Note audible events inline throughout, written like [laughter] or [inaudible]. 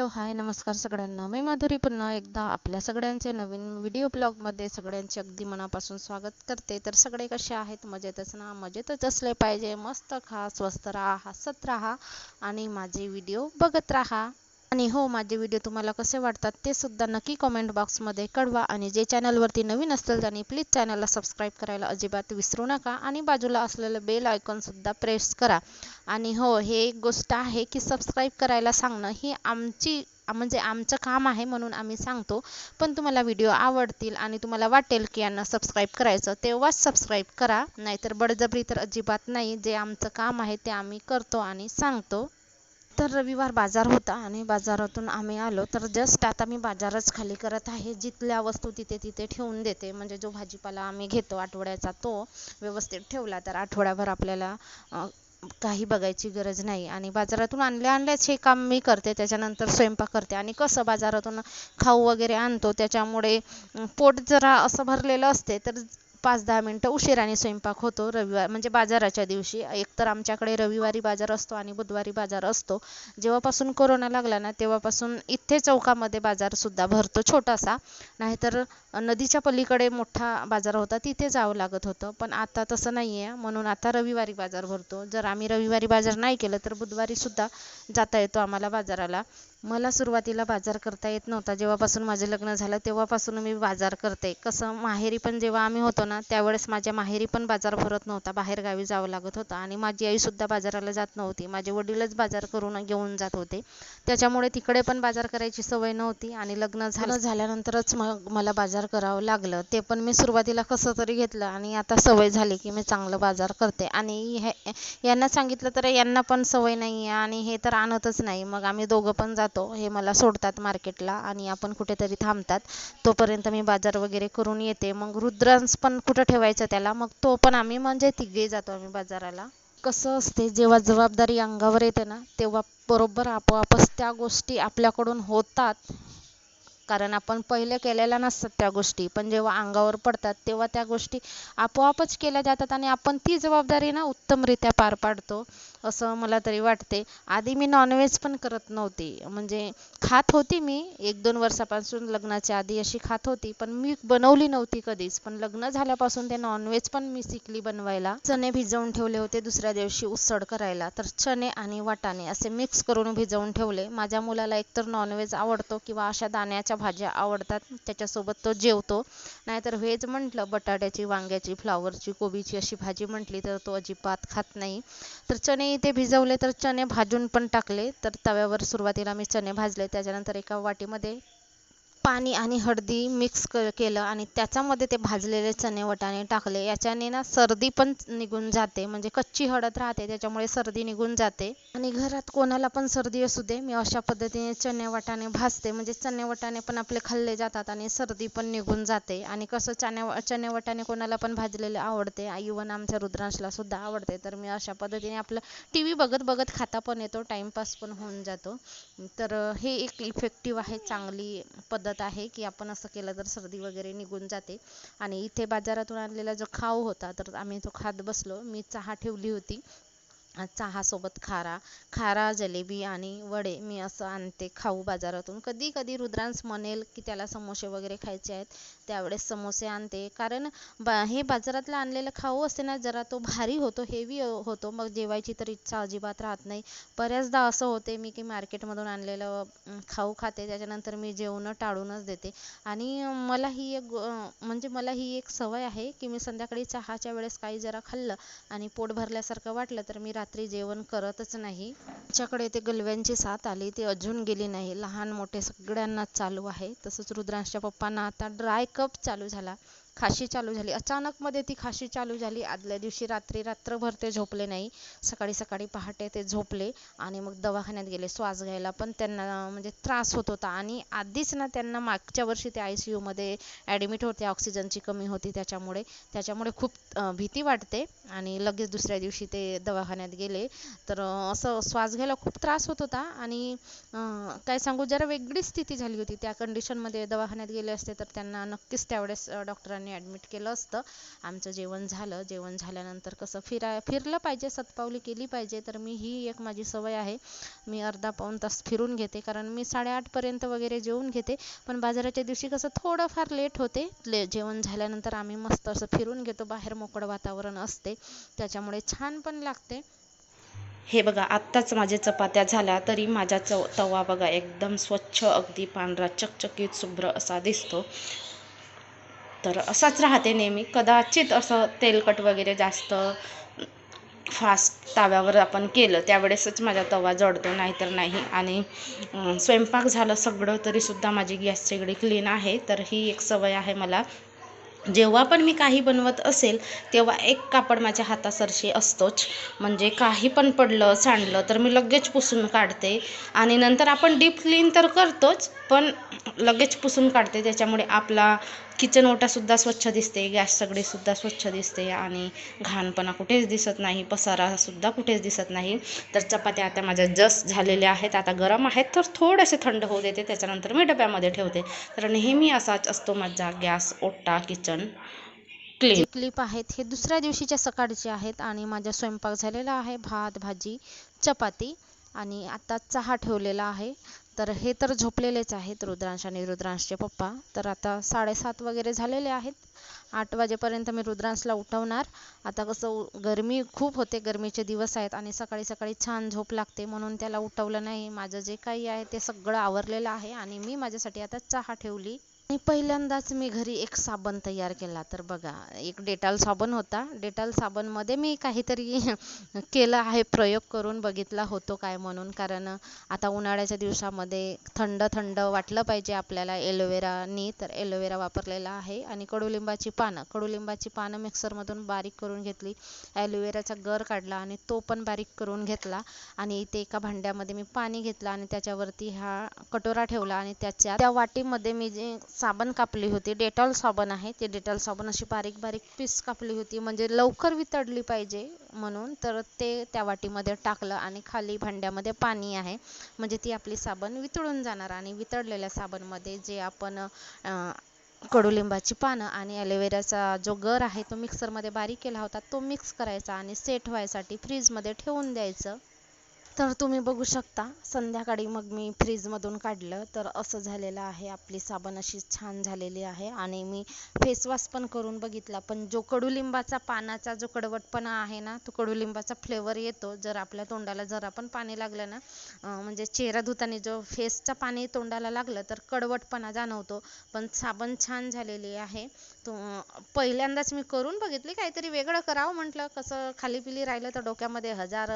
Hello hi नमस्कार सगळ्यांना. मी माधुरी पुन्हा एकदा आपल्या सगळ्यांचे नवीन व्हिडिओ ब्लॉगमध्ये सगळ्यांचे अगदी मनापासून स्वागत करते. तर सगळे कसे आहेत? मजेतच ना? मजेतच असले पाहिजे. मस्त खा स्वस्त राहा हसत राहा आणि माझे व्हिडिओ बघत राहा. आणि हो माझे व्हिडिओ तुम्हाला कसे वाटतात ते सुद्धा नक्की कमेंट बॉक्समध्ये कळवा. आणि जे चॅनलवरती नवीन असतील त्यांनी प्लीज चॅनलला सबस्क्राईब करायला अजिबात विसरू नका. आणि बाजूला असलेलं बेल आयकॉनसुद्धा प्रेस करा. आणि हो हे एक गोष्ट आहे की सबस्क्राईब करायला सांगणं ही आमची म्हणजे आमचं काम आहे म्हणून आम्ही सांगतो. पण तुम्हाला व्हिडिओ आवडतील आणि तुम्हाला वाटेल की यांना सबस्क्राईब करायचं तेव्हाच सबस्क्राईब करा. नाहीतर बडजबरी तर अजिबात नाही. जे आमचं काम आहे ते आम्ही करतो आणि सांगतो. तर रविवार बाजार होता आणि बाजारातून आम्ही आलो. तर जस्ट आता मी बाजारच खाली करत आहे. जिथल्या वस्तू तिथे तिथे ठेवून देते. म्हणजे जो भाजीपाला आम्ही घेतो आठवड्याचा तो व्यवस्थित ठेवला तर आठवड्याभर आपल्याला काही बघायची गरज नाही. आणि बाजारातून आणल्या आणल्याच हे काम मी करते. त्याच्यानंतर स्वयंपाक करते. आणि कसं बाजारातून खाऊ वगैरे आणतो त्याच्यामुळे पोट जरा असं भरलेलं असते. तर पाच दहा मिनटं उशिराने स्वयंपाक होतो. रविवार म्हणजे बाजाराच्या दिवशी. एकतर आमच्याकडे रविवारी बाजार असतो आणि बुधवारी बाजार असतो. जेव्हापासून कोरोना लागला ना तेव्हापासून इथे चौकामध्ये बाजारसुद्धा भरतो छोटासा. नाहीतर नदीच्या पलीकडे मोठा बाजार होता तिथे जावं लागत होतं. पण आता तसं नाही आहे म्हणून आता रविवारी बाजार भरतो. जर आम्ही रविवारी बाजार नाही केलं तर बुधवारीसुद्धा जाता येतो आम्हाला बाजाराला. मला सुरुवातीला बाजार करता येत नव्हता. जेव्हापासून माझं लग्न झालं तेव्हापासून मी बाजार करते. कसं माहेरी पण जेव्हा आम्ही होतो ना त्यावेळेस माझ्या माहेरी पण बाजार भरत नव्हता. बाहेरगावी जावं लागत होतं आणि माझी आईसुद्धा बाजाराला जात नव्हती. माझे वडीलच बाजार करून घेऊन जात होते. त्याच्यामुळे तिकडे पण बाजार करायची सवय नव्हती आणि लग्न झालं. झाल्यानंतरच मग मला बाजार करावं लागलं. ते पण मी सुरुवातीला कसं तरी घेतलं आणि आता सवय झाली की मी चांगलं बाजार करते. आणि हे यांना सांगितलं तर यांना पण सवय नाही आहे आणि हे तर आणतच नाही. मग आम्ही दोघं पण जातो हे मला सोडतात मार्केटला आणि आपण कुठेतरी थांबतात. तोपर्यंत मी बाजार वगैरे करून येते. मग रुद्रांस पण कुठं ठेवायचं त्याला? मग तो पण आम्ही म्हणजे तिघे जातो आम्ही बाजाराला. कसं असते जेव्हा जबाबदारी अंगावर येते ना तेव्हा बरोबर आपोआपच त्या गोष्टी आपल्याकडून होतात. कारण आपण पहिले केलेल्या नसतात त्या गोष्टी. पण जेव्हा अंगावर पडतात तेव्हा त्या गोष्टी आपोआपच केल्या जातात आणि आपण ती जबाबदारी ना उत्तमरित्या पार पाडतो. असं मला तरी वाटते. आधी मी नॉनव्हेज पण करत नव्हती. म्हणजे खात होती मी. एक दोन वर्षापासून लग्नाच्या आधी अशी खात होती. पण मी बनवली नव्हती कधीच. पण लग्न झाल्यापासून ते नॉनव्हेज पण मी शिकली बनवायला. चणे भिजवून ठेवले होते दुसऱ्या दिवशी उसळ करायला. तर चणे आणि वाटाणे असे मिक्स करून भिजवून ठेवले. माझ्या मुलाला एकतर नॉनव्हेज आवडतो किंवा अशा दाण्याच्या भाज्या आवडतात. त्याच्यासोबत तो जेवतो. नाहीतर व्हेज म्हटलं बटाट्याची वांग्याची फ्लावरची कोबीची अशी भाजी म्हटली तर तो अजिबात खात नाही. तर चणे मी ते भिजवले तर चणे भाजून पण टाकले. तर तव्यावर सुरुवातीला मी चणे भाजले. त्याच्यानंतर एका वाटीमध्ये पाणी आणि हळदी मिक्स क केलं आणि त्याच्यामध्ये ते भाजलेले चणे वटाणे टाकले. याच्याने ना सर्दी पण निघून जाते. म्हणजे कच्ची हळद राहते त्याच्यामुळे सर्दी निघून जाते. आणि घरात कोणाला पण सर्दी असू दे मी अशा पद्धतीने चणे वाटाणे भाजते. म्हणजे चणे वाटाणे पण आपले खाल्ले जातात आणि सर्दी पण निघून जाते. आणि कसं चणे चणे वाटाणे कोणाला पण भाजलेले आवडते. इवन आमच्या रुद्रांशला सुद्धा आवडते. तर मी अशा पद्धतीने आपलं टी व्ही बघत बघत खाता पण येतो. टाईमपास पण होऊन जातो. तर हे एक इफेक्टिव्ह आहे चांगली पद्धत आहे की आपण असं केलं तर सर्दी वगैरे निघून जाते. आणि इथे बाजारातून आणलेला जो खाऊ होता तर आम्ही तो खात बसलो. मी चहा ठेवली होती. चहासोबत खारा खारा जलेबी आणि वडे मी असं आणते खाऊ बाजारातून. कधी कधी रुद्रांस म्हणेल की त्याला समोसे वगैरे खायचे आहेत. त्यावेळेस समोसे आणते. कारण बा हे बाजारातलं आणलेलं खाऊ असते ना जरा तो भारी होतो हेवी होतो. मग जेवायची तर इच्छा अजिबात राहत नाही. बऱ्याचदा असं होते मी की मार्केटमधून आणलेलं खाऊ खाते. त्याच्यानंतर मी जेवणं टाळूनच देते. आणि मला ही एक म्हणजे मला ही एक सवय आहे की मी संध्याकाळी चहाच्या वेळेस काही जरा खाल्लं आणि पोट भरल्यासारखं वाटलं तर मी रात्री जेवण करतच नाही. आमच्याकडे ते गलव्यांची साथ आली ती अजून गेली नाही. लहान मोठे सगळ्यांनाच चालू आहे. तसंच रुद्रांशच्या पप्पांना आता ड्राय कप चालू झाला. खाशी चालू झाली. अचानकमध्ये ती खाशी चालू झाली. आदल्या दिवशी रात्री रात्रभर ते झोपले नाही. सकाळी सकाळी पहाटे ते झोपले आणि मग दवाखान्यात गेले. श्वास घ्यायला पण त्यांना म्हणजे त्रास होत होता. आणि आधीच ना त्यांना मागच्या वर्षी ते आय सी यूमध्ये ॲडमिट होते. ऑक्सिजनची कमी होती त्याच्यामुळे. त्याच्यामुळे खूप भीती वाटते. आणि लगेच दुसऱ्या दिवशी ते दवाखान्यात गेले. तर असं श्वास घ्यायला खूप त्रास होत होता. आणि काय सांगू जरा वेगळी स्थिती झाली होती. त्या कंडिशनमध्ये दवाखान्यात गेले असते तर त्यांना नक्कीच त्यावेळेस डॉक्टरांनी डॉक्टरांनी ॲडमिट केलं असतं. आमचं जेवण झालं. जेवण झाल्यानंतर कसं फिराय फिरलं पाहिजे सतपावली केली पाहिजे. तर मी ही एक माझी सवय आहे. मी अर्धा पाऊण तास फिरून घेते. कारण मी साडेआठपर्यंत वगैरे जेवून घेते. पण बाजाराच्या दिवशी कसं थोडंफार लेट होते. ले जेवण झाल्यानंतर आम्ही मस्त असं फिरून घेतो. बाहेर मोकळं वातावरण असते. त्याच्यामुळे छान पण लागते. हे बघा आत्ताच माझ्या चपात्या झाल्या तरी माझा चव तवा बघा एकदम स्वच्छ अगदी पांढरा चकचकीत शुभ्र असा दिसतो. तर असंच राहते नेहमी. कदाचित असं तेलकट वगैरे जास्त फास्ट ताव्यावर आपण केलं त्यावेळेसच माझा तवा जळतो नाहीतर नाही. आणि स्वयंपाक झालं सगळं तरीसुद्धा माझी गॅस शेगडी क्लीन आहे. तर ही एक सवय आहे मला. जेव्हा पण मी काही बनवत असेल तेव्हा एक कापड माझ्या हातासरशी असतोच. म्हणजे काही पण पडलं सांडलं तर मी लगेच पुसून काढते. आणि नंतर आपण डीप क्लीन तर करतोच पण लगेच पुसून काढते. त्याच्यामुळे आपला किचन ओटासुद्धा स्वच्छ दिसते गॅस सगळीसुद्धा स्वच्छ दिसते आणि घाणपणा कुठेच दिसत नाही पसारासुद्धा कुठेच दिसत नाही. तर चपात्या आता माझ्या जस्ट झालेल्या आहेत आता गरम आहेत तर थोडेसे थंड होऊ देते त्याच्यानंतर मी डब्यामध्ये ठेवते. तर नेहमी असाच असतो माझा गॅस ओटा किचन क्लिप क्लिप आहेत हे दुसऱ्या दिवशीच्या सकाळचे आहेत आणि माझा स्वयंपाक झालेला आहे भात भाजी चपाती आणि आता चहा ठेवलेला आहे. तर हे तर झोपलेलेच आहेत रुद्रांश आणि रुद्रांशचे पप्पा. तर आता साडेसात वगैरे झालेले आहेत. आठ वाजेपर्यंत मी रुद्रांशला उठवणार. आता कसं उ- गरमी खूप होते गरमीचे दिवस आहेत आणि सकाळी सकाळी छान झोप लागते म्हणून त्याला उठवलं नाही. माझं जे काही आहे ते सगळं आवरलेलं आहे आणि मी माझ्यासाठी आता चहा ठेवली. आणि पहिल्यांदाच मी घरी एक साबण तयार केला. तर बघा एक डेटॉल साबण होता. डेटॉल साबणमध्ये मी काहीतरी [laughs] केलं आहे प्रयोग करून बघितला होतो काय म्हणून. कारण आता उन्हाळ्याच्या दिवसामध्ये थंड थंड वाटलं पाहिजे आपल्याला एलोवेरानी. तर एलोवेरा वापरलेला आहे. आणि कडुलिंबाची पानं. कडुलिंबाची पानं मिक्सरमधून बारीक करून घेतली. ॲलोवेराचा गर काढला आणि तो पण बारीक करून घेतला. आणि इथे एका भांड्यामध्ये मी पाणी घेतलं आणि त्याच्यावरती हा कटोरा ठेवला आणि त्याच्या त्या वाटीमध्ये मी जे साबण कापली होती. डेटॉल साबण आहे. ते डेटॉल साबण अशी बारीक बारीक पीस कापली होती. म्हणजे लवकर वितळली पाहिजे म्हणून तर ते त्या वाटीमध्ये टाकलं आणि खाली भांड्यामध्ये पाणी आहे. म्हणजे ती आपली साबण वितळून जाणार आणि वितळलेल्या साबणमध्ये जे आपण कडुलिंबाची पानं आणि ॲलोवेराचा जो गर आहे तो मिक्सरमध्ये बारीक केला होता. तो मिक्स करायचा आणि सेट व्हायसाठी फ्रीजमध्ये ठेवून द्यायचं. तर तुम्ही बघू शकता संध्याकाळी मग मी फ्रीजमधून काढलं. तर असं झालेलं आहे आपली साबण अशी छान झालेली आहे आणि मी फेसवॉश पण करून बघितला. पण जो कडुलिंबाचा पानाचा जो कडवटपणा आहे ना तो कडुलिंबाचा फ्लेवर येतो. जर आपल्या तोंडाला जरा पण पाणी लागलं ना म्हणजे चेहरा धुताना जो फेसचा पाणी तोंडाला लागलं तर कडवटपणा जाणवतो. पण साबण छान झालेली आहे. तो पहिल्यांदाच मी करून बघितली काहीतरी वेगळं करावं म्हटलं. कसं खाली पिली राहिलं तर डोक्यामध्ये हजार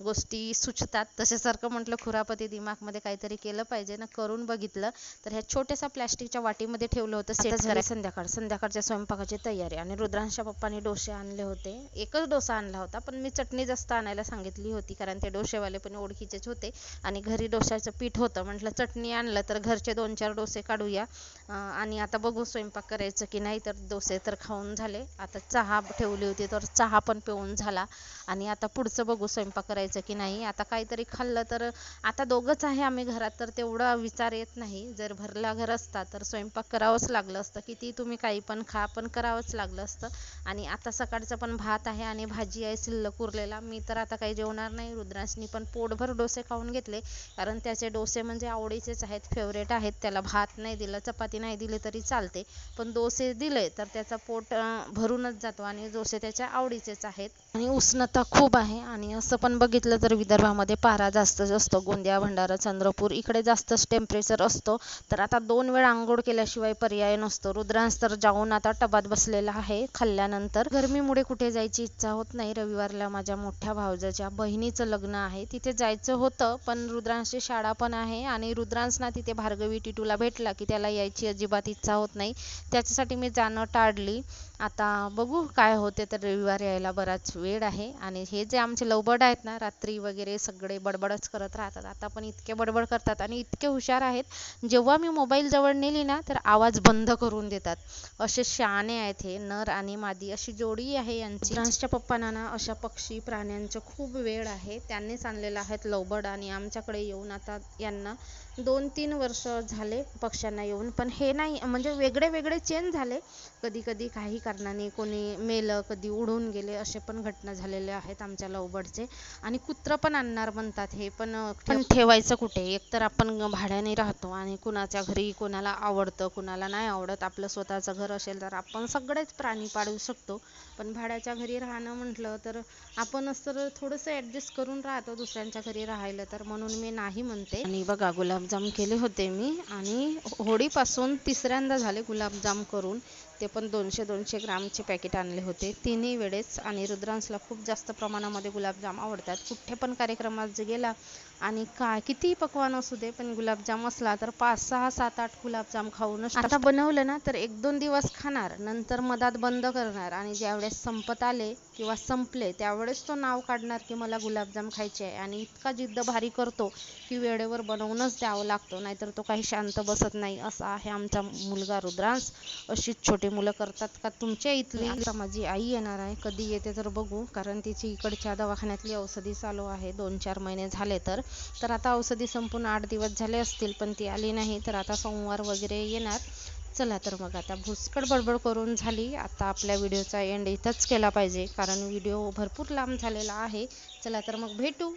गोष्टी सुचतात. तशासारखं म्हटलं खुरापती दिमागमध्ये काहीतरी केलं पाहिजे ना करून बघितलं. तर ह्या छोट्याशा प्लॅस्टिकच्या वाटीमध्ये ठेवलं होतं सेट झाले संध्याकाळ. संध्याकाळच्या स्वयंपाकाची तयारी. आणि रुद्रांशच्या पप्पांनी डोसे आणले होते. एकच डोसा आणला होता पण मी चटणी जास्त आणायला सांगितली होती कारण ते डोसेवाले पण ओळखीचेच होते. आणि घरी डोश्याचं पीठ होतं. म्हटलं चटणी आणलं तर घरचे दोन चार डोसे काढूया. आणि आता बघू स्वयंपाक करायचं की नाही तर तर डोसे तर खाऊन झाले. आता चहा ठेवली होती तर चहा पण पिऊन झाला. आणि आता पुढचं बघू स्वयंपाक करायचं की नाही. आता काहीतरी खाल्लं तर आता दोघंच आहे आम्ही घरात तर तेवढा विचार येत नाही. जर भरला घर असता तर स्वयंपाक करावंच लागलं असतं. किती तुम्ही काही पण खा पण करावंच लागलं असतं. आणि आता सकाळचं पण भात आहे आणि भाजी आहे शिल्लक उरलेला. मी तर आता काही जेवणार नाही. रुद्रांशनी पण पोटभर डोसे खाऊन घेतले. कारण त्याचे डोसे म्हणजे आवडीचेच आहेत फेवरेट आहेत. त्याला भात नाही दिलं चपाती नाही दिली तरी चालते. पण डोसे दिले तर त्याचा पोट भरूनच जातो आणि जोसे त्याच्या आवडीचेच आहेत. आणि उष्णता खूप आहे. आणि असं पण बघितलं तर विदर्भामध्ये पारा जास्तच असतो. गोंदिया भंडारा चंद्रपूर इकडे जास्तच टेम्परेचर असतो. तर आता दोन वेळा आंघोळ केल्याशिवाय पर्याय नसतो. रुद्रांश तर जाऊन आता टबात बसलेला आहे. खाल्ल्यानंतर गरमीमुळे कुठे जायची इच्छा होत नाही. रविवारला माझ्या मोठ्या भावजाच्या बहिणीचं लग्न आहे. तिथे जायचं होतं पण रुद्रांशची शाळा पण आहे. आणि रुद्रांश ना तिथे भार्गवी टिटूला भेटला की त्याला यायची अजिबात इच्छा होत नाही. त्याच्यासाठी मी जाणं टाळली. आता बघू काय होते तर रविवार यायला बराच वेळ आहे. आणि हे जे आमचे लवबर्ड आहेत ना रात्री वगैरे सगळे बडबडच करत राहतात. आता पण इतके बडबड करतात आणि इतके हुशार आहेत. जेव्हा मी मोबाईल जवळ नेली ना तर आवाज बंद करून देतात. असे शहाणे आहेत हे नर आणि मादी. अशी जोडी आहे यांची. फ्रान्सच्या पप्पांना ना अशा पक्षी प्राण्यांचं खूप वेळ आहे. त्यांनीच आणलेलं आहेत लवबर्ड आणि आमच्याकडे येऊन आता यांना दोन तीन वर्ष झाले पक्ष्यांना येऊन. पण हे नाही म्हणजे वेगळे वेगळे चेंज झाले. कधी कधी काही कारणाने कोणी मेलं कधी उडून गेले असे पण घटना झालेल्या आहेत आमच्या लवबर्डचे आणि कुत्रं पण आणणार म्हणतात हे पण पण ठेवायचं कुठे? एकतर आपण भाड्याने राहतो आणि कुणाच्या घरी कोणाला आवडतं कुणाला नाही आवडत आपलं स्वतःचं घर असेल तर आपण सगळेच प्राणी पाळू शकतो. पण भाड्याच्या घरी राहणं म्हटलं तर आपणच तर थोडंसं ॲडजस्ट करून राहतो दुसऱ्यांच्या घरी राहिलं तर म्हणून मी नाही म्हणते. आणि बघा गुलाबजाम केले होते मी आणि होळीपासून तिसऱ्यांदा झाले गुलाबजाम करून. ते पण दोनशे दोनशे ग्रामचे पॅकेट आणले होते. तिन्ही वेळेस आणि रुद्रांशला खूप जास्त प्रमाणामध्ये गुलाबजाम आवडतात. कुठे पण कार्यक्रमात जे गेला आणि काय कितीही पकवान असू दे पण गुलाबजाम असला तर पाच सहा सात आठ गुलाबजाम खाऊनच आता बनवलं ना तर एक दोन दिवस खाणार नंतर मधात बंद करणार आणि ज्यावेळेस संपत आले किंवा संपले त्यावेळेस तो नाव काढणार की मला गुलाबजाम खायचे आहे. आणि इतका जिद्द भारी करतो की वेळेवर बनवूनच द्यावं लागतो नाहीतर तो काही शांत बसत नाही. असा आहे आमचा मुलगा रुद्रांश. अशीच छोटी मुलं करतात का तुमच्या इथली आता माझी आई येणार आहे. कधी येते तर बघू. कारण तिची इकडच्या दवाखान्यातली औषधी चालू आहे. दोन चार महिने झाले तर. तर आता औषधी संपून आठ दिवस झाले असतील पण ती आली नाही. तर आता सोमवार वगैरे येणार. चला तर मग आता भुसकड बडबड करून झाली. आता आपल्या व्हिडिओचा एंड इथंच केला पाहिजे. कारण व्हिडिओ भरपूर लांब झालेला आहे. चला तर मग भेटू.